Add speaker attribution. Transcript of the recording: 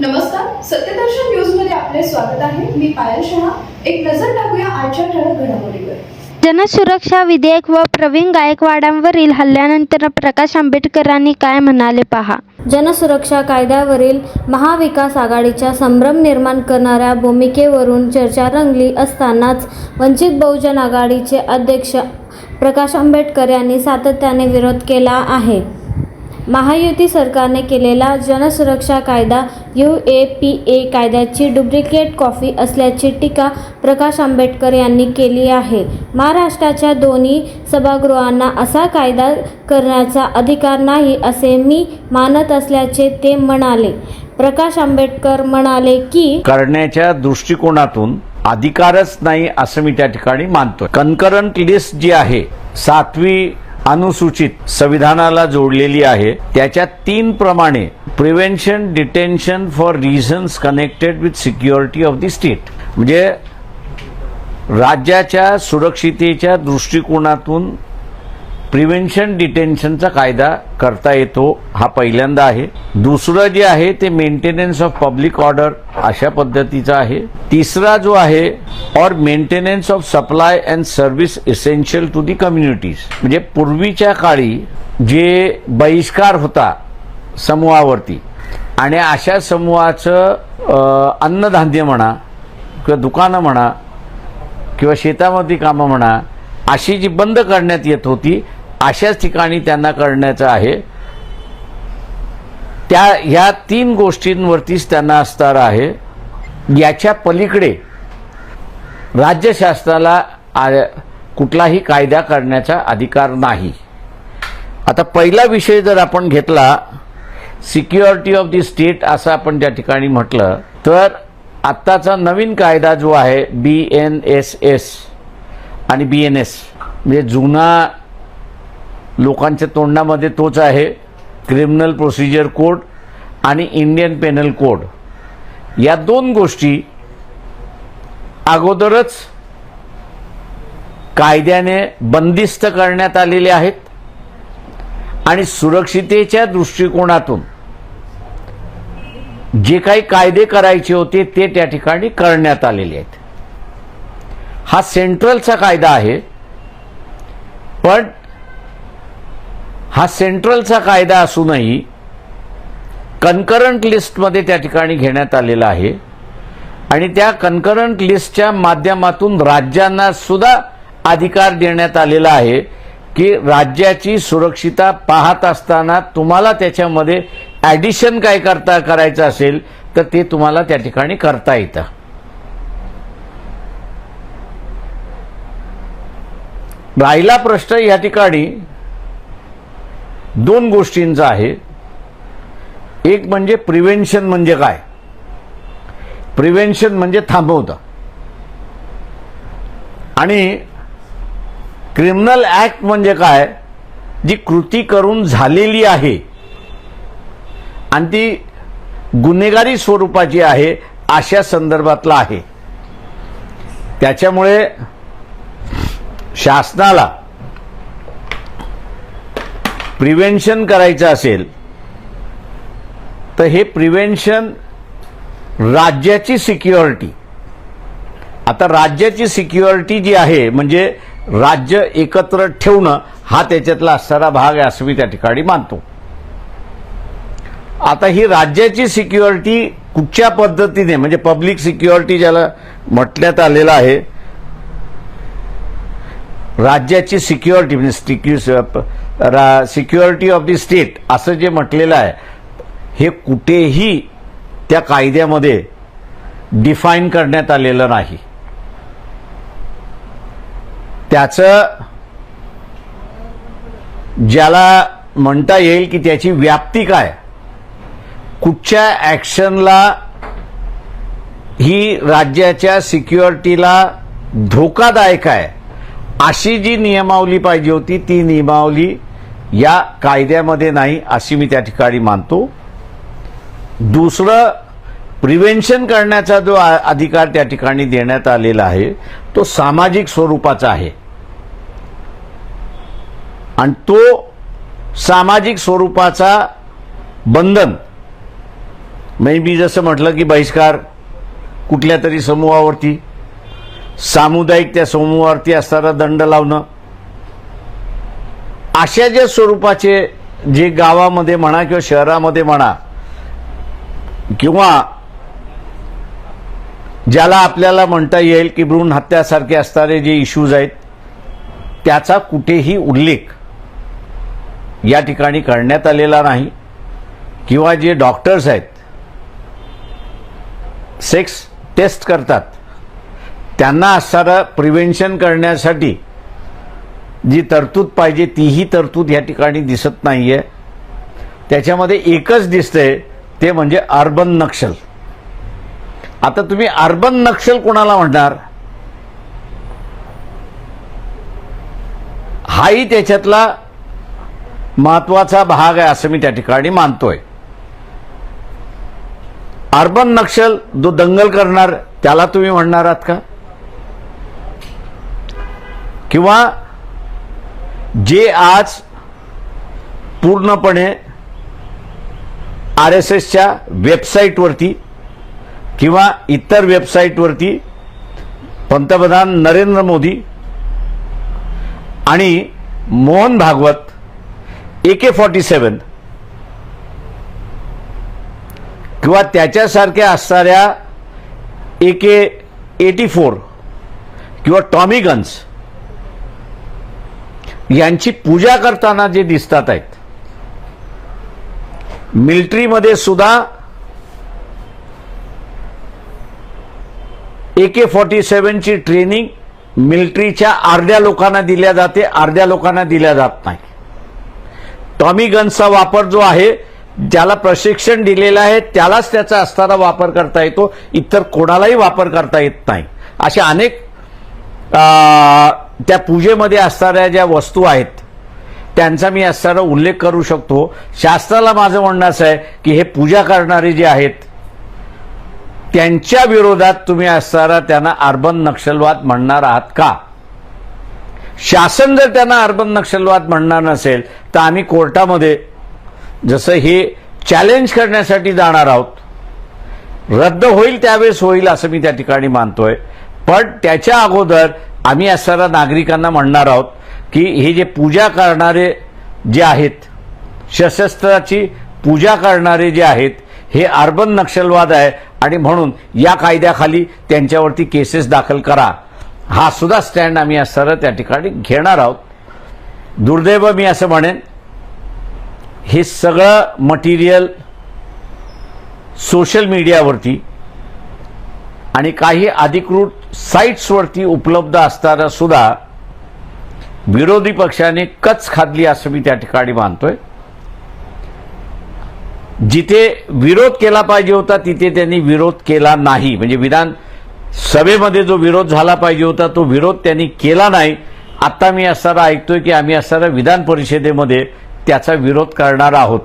Speaker 1: नमस्कार सत्यदर्शन न्यूजमध्ये आपले स्वागत आहे. मी पायल शहा. एक नजर टाकूया आजच्या ठळक घडामोडीवर.
Speaker 2: जनसुरक्षा विधेयक व प्रवीण गायकवाडांवरील हल्ल्यानंतर प्रकाश आंबेडकरांनी काय म्हणाले पहा? जनसुरक्षा कायद्यावरील महाविकास आघाडीच्या संभ्रम निर्माण करणाऱ्या भूमिकेवरून चर्चा रंगली असतानाच वंचित बहुजन आघाडीचे अध्यक्ष प्रकाश आंबेडकर यांनी सातत्याने विरोध केला आहे. महायुती सरकारने केलेला जनसुरक्षा कायदा यू ए पी ए कायद्याची डुप्लिकेट कॉफी असल्याची टीका प्रकाश आंबेडकर यांनी केली आहे. महाराष्ट्राच्या दोन्ही सभागृहांना असा कायदा करण्याचा अधिकार नाही असे मी मानत असल्याचे ते म्हणाले. प्रकाश आंबेडकर म्हणाले की
Speaker 3: करण्याच्या दृष्टिकोनातून अधिकारच नाही असं मी त्या ठिकाणी मानतो कन्करंट लिस्ट जी आहे सातवी अनुसूचित संविधानाला जोडलेली आहे. त्याच्या तीन प्रमाणे prevention detention for reasons connected with security of the state म्हणजे राज्याच्या सुरक्षितेच्या दृष्टिकोनातून प्रिव्हेन्शन डिटेन्शनचा कायदा करता येतो हा पहिल्यांदा आहे. दुसरं जे आहे ते मेंटेनन्स ऑफ पब्लिक ऑर्डर अशा पद्धतीचा आहे. तिसरा जो आहे or maintenance of supply and service essential to the communities. म्हणजे पूर्वीच्या काळी जे बहिष्कार होता समूहावरती आणि अशा समूहाचं अन्नधान्य म्हणा किंवा दुकानं म्हणा किंवा शेतामध्ये कामं म्हणा अशी जी बंद करण्यात येत होती अशाच ठिकाणी त्यांना करण्याचं आहे. त्या ह्या तीन गोष्टींवरतीच त्यांना असणार आहे. याच्या पलीकडे राज्यशास्त्राला कुठलाही कायदा करण्याचा अधिकार नाही. आता पहिला विषय जर आपण घेतला सिक्युरिटी ऑफ दी स्टेट असं आपण त्या ठिकाणी म्हटलं तर आत्ताचा नवीन कायदा जो आहे बी एन एस एस आणि बी एन एस म्हणजे जुना लोकांच्या तोंडामध्ये तोच आहे. क्रिमिनल प्रोसिजर कोड आणि इंडियन पेनल कोड या दोन गोष्टी अगोदरच कायद्याने बंदिस्त करण्यात आलेले आहेत आणि सुरक्षितेच्या दृष्टिकोनातून जे काही कायदे करायचे होते ते त्या ठिकाणी करण्यात आलेले आहेत. हा सेंट्रलचा कायदा आहे. पण हा सेंट्रलचा कायदा असूनही कन्करंट लिस्टमध्ये त्या ठिकाणी घेण्यात आलेला आहे. आणि त्या कन्करंट लिस्टच्या माध्यमातून राज्यांना सुद्धा अधिकार देण्यात आलेला आहे की राज्याची सुरक्षिता पाहत असताना तुम्हाला त्याच्यामध्ये ॲडिशन काय करता करायचं असेल तर ते तुम्हाला त्या ठिकाणी करता येतं. राहिला प्रश्न या ठिकाणी. दोन गोष्टींचा आहे. एक म्हणजे प्रिव्हेन्शन म्हणजे काय? प्रिव्हेन्शन म्हणजे थांबवतं आणि क्रिमिनल ॲक्ट म्हणजे काय? जी कृती करून झालेली आहे. आणि ती गुन्हेगारी स्वरूपाची आहे अशा संदर्भातला आहे. त्याच्यामुळे शासनाला प्रिव्हेन्शन करायचं असेल तर हे प्रिव्हेन्शन राज्याची सिक्युरिटी. आता राज्याची सिक्युरिटी जी आहे म्हणजे राज्य एकत्र ठेवणं हा त्याच्यातला असणारा भाग आहे असं मी त्या ठिकाणी मानतो. आता ही राज्याची सिक्युरिटी कुठच्या पद्धतीने म्हणजे पब्लिक सिक्युरिटी ज्याला म्हटण्यात आलेलं आहे राज्याची सिक्युरिटी म्हणजे सिक्युरिटी ऑफ द स्टेट असं जे म्हटलेलं आहे हे कुठेही त्या कायद्यामध्ये डिफाईन करण्यात आलेलं नाही. त्याचं ज्याला म्हणता येईल की त्याची व्याप्ती काय कुठच्या ॲक्शनला ही राज्याच्या सिक्युरिटीला धोकादायक आहे अशी जी नियमावली पाहिजे होती ती नियमावली या कायद्यामध्ये नाही अशी मी त्या ठिकाणी मानतो. दुसरं प्रिव्हेन्शन करण्याचा जो अधिकार त्या ठिकाणी देण्यात आलेला आहे तो सामाजिक स्वरूपाचा आहे. आणि तो सामाजिक स्वरूपाचा बंधन. म्हणजे मी जसं म्हटलं की बहिष्कार कुठल्या तरी समूहावरती सामुदायिक त्या समूहावरती असणारा दंड लावणं अशा ज्या स्वरूपाचे जे गावामध्ये म्हणा किंवा शहरामध्ये म्हणा किंवा ज्याला आपल्याला म्हणता येईल की भ्रूण हत्यासारखे असणारे जे इश्यूज आहेत त्याचा कुठेही उल्लेख या ठिकाणी करण्यात आलेला नाही. किंवा जे डॉक्टर्स आहेत सेक्स टेस्ट करतात त्यांना असणारं प्रिव्हेन्शन करण्यासाठी जी तरतूद पाहिजे तीही तरतूद या ठिकाणी दिसत नाहीये. त्याच्यामध्ये एकच दिसतंय ते म्हणजे अर्बन नक्षल. आता तुम्ही अर्बन नक्षल कोणाला म्हणणार? हाही त्याच्यातला महत्त्वाचा भाग आहे असं मी त्या ठिकाणी मानतोय. अर्बन नक्षल जो दंगल करणार त्याला तुम्ही म्हणणार आहात का? किंवा जे आज पूर्णपणे आर एस एसच्या वेबसाईटवरती किंवा इतर वेबसाईटवरती पंतप्रधान नरेंद्र मोदी आणि Mohan Bhagwat A K forty seven किंवा त्याच्यासारख्या असणाऱ्या ए के एटी फोर किंवा टॉमी गन्स यांची पूजा करताना जे दिसतात आहेत. मिलिटरीमध्ये सुद्धा ए के फॉर्टी सेवनची ट्रेनिंग मिलिटरीच्या अर्ध्या लोकांना दिल्या जाते अर्ध्या लोकांना दिल्या जात नाही. टॉमी गन्सचा वापर जो आहे ज्याला प्रशिक्षण दिलेलं आहे त्यालाच त्याचा असताना वापर करता येतो इतर कोणालाही वापर करता येत नाही. अशा अनेक त्या पूजेमध्ये असणाऱ्या ज्या वस्तू आहेत त्यांचा मी असणारा उल्लेख करू शकतो. शास्त्राला माझं म्हणणं असं आहे की हे पूजा करणारे जे आहेत त्यांच्या विरोधात तुम्ही असणारा त्यांना अर्बन नक्षलवाद म्हणणार आहात का? शासन जर त्यांना अर्बन नक्षलवाद म्हणणार नसेल तर आम्ही कोर्टामध्ये जसं हे चॅलेंज करण्यासाठी जाणार आहोत. रद्द होईल त्यावेळेस होईल असं मी त्या ठिकाणी मानतोय. पण त्याच्या अगोदर आम्ही असणाऱ्या नागरिकांना म्हणणार आहोत की हे जे पूजा करणारे जे आहेत सशस्त्राची पूजा करणारे जे आहेत हे अर्बन नक्षलवाद आहे आणि म्हणून या कायद्याखाली त्यांच्यावरती केसेस दाखल करा. हा सुद्धा स्टँड आम्ही असणारा त्या ठिकाणी घेणार आहोत. दुर्दैव मी असं म्हणेन हे सगळं मटेरियल सोशल मीडियावरती आणि काही अधिकृत साईट्सवरती उपलब्ध असताना सुद्धा विरोधी पक्षाने कच खाल्ली असं मी त्या ठिकाणी मानतोय. जिथे विरोध केला पाहिजे होता तिथे त्यांनी विरोध केला नाही. म्हणजे विधान सभेमध्ये जो विरोध झाला पाहिजे होता तो विरोध त्यांनी केला नाही. आता मी असणारा ऐकतोय की आम्ही असणारा विधान परिषदेमध्ये त्याचा विरोध करणार आहोत.